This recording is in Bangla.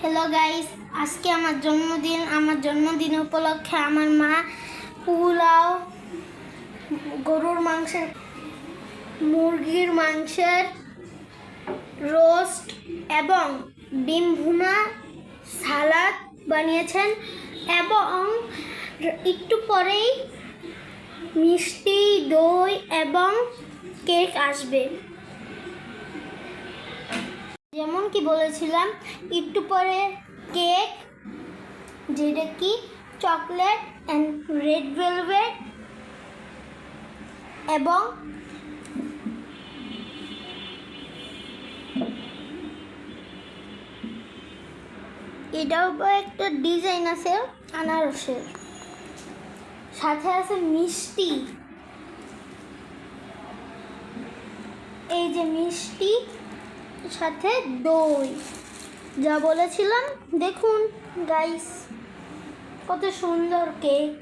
হ্যালো গাইস আজকে আমার জন্মদিন। আমার জন্মদিন উপলক্ষে আমার মা পোলাও, গরুর মাংসের, মুরগির মাংসের রোস্ট এবং ডিম ভুনা সালাদ বানিয়েছেন এবং একটু পরেই মিষ্টি, দই এবং কেক আসবে। যেমন কি বলেছিলাম, একটু পরে কেক, যেটা কি, চকলেট অ্যান্ড রেড ভেলভেট এবং উপর একটা ডিজাইন আছে আনারসের। সাথে আছে মিষ্টি। এই যে মিষ্টি সাথে দই। যা বলেছিলাম দেখুন গাইস কত সুন্দর কেক